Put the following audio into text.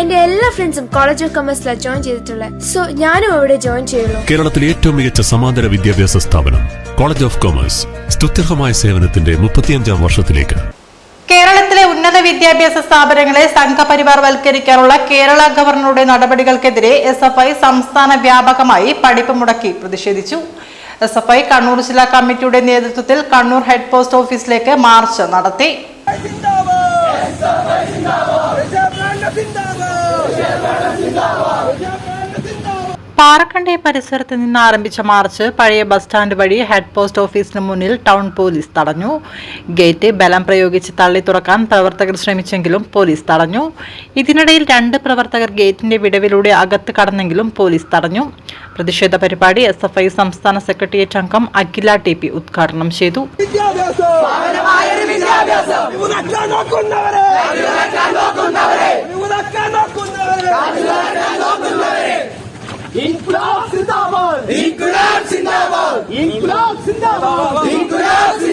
എന്റെ എല്ലാ ഫ്രണ്ട്സും കോളേജ് ഓഫ് കൊമേഴ്സിലാണ് ജോയിൻ ചെയ്തിട്ടുള്ളത് സോ ഞാനും അവിടെ ജോയിൻ ചെയ്യുള്ളൂ. കേരളത്തിലെ ഏറ്റവും മികച്ച സമാന്തര വിദ്യാഭ്യാസ സ്ഥാപനം കോളേജ് ഓഫ് കൊമേഴ്സ് സ്തുത്യർഹമായ സേവനത്തിന്റെ മുപ്പത്തിയഞ്ചാം വർഷത്തിലേക്ക്. കേരളത്തിലെ ഉന്നത വിദ്യാഭ്യാസ സ്ഥാപനങ്ങളെ സംഘപരിവാർ വൽക്കരിക്കാനുള്ള കേരള ഗവർണറുടെ നടപടികൾക്കെതിരെ എസ് എഫ് ഐ സംസ്ഥാന വ്യാപകമായി പഠിപ്പ് മുടക്കി പ്രതിഷേധിച്ചു. എസ് എഫ് ഐ കണ്ണൂർ ജില്ലാ കമ്മിറ്റിയുടെ നേതൃത്വത്തിൽ കണ്ണൂർ ഹെഡ് പോസ്റ്റ് ഓഫീസിലേക്ക് മാർച്ച് നടത്തി. പാറക്കണ്ടി പരിസരത്ത് നിന്ന് ആരംഭിച്ച മാർച്ച് പഴയ ബസ് സ്റ്റാൻഡ് വഴി ഹെഡ് പോസ്റ്റ് ഓഫീസിന് മുന്നിൽ ടൗൺ പോലീസ് തടഞ്ഞു. ഗേറ്റ് ബലം പ്രയോഗിച്ച് തള്ളി തുറക്കാൻ പ്രവർത്തകർ ശ്രമിച്ചെങ്കിലും പോലീസ് തടഞ്ഞു. ഇതിനിടയിൽ രണ്ട് പ്രവർത്തകർ ഗേറ്റിന്റെ വിടവിലൂടെ അകത്ത് കടന്നെങ്കിലും പോലീസ് തടഞ്ഞു. പ്രതിഷേധ പരിപാടി എസ് എഫ് ഐ സംസ്ഥാന സെക്രട്ടേറിയറ്റ് അംഗം അഖില ടി പി ഉദ്ഘാടനം ചെയ്തു. വിമുഖക്കാൻ ഇൻകുലാബ്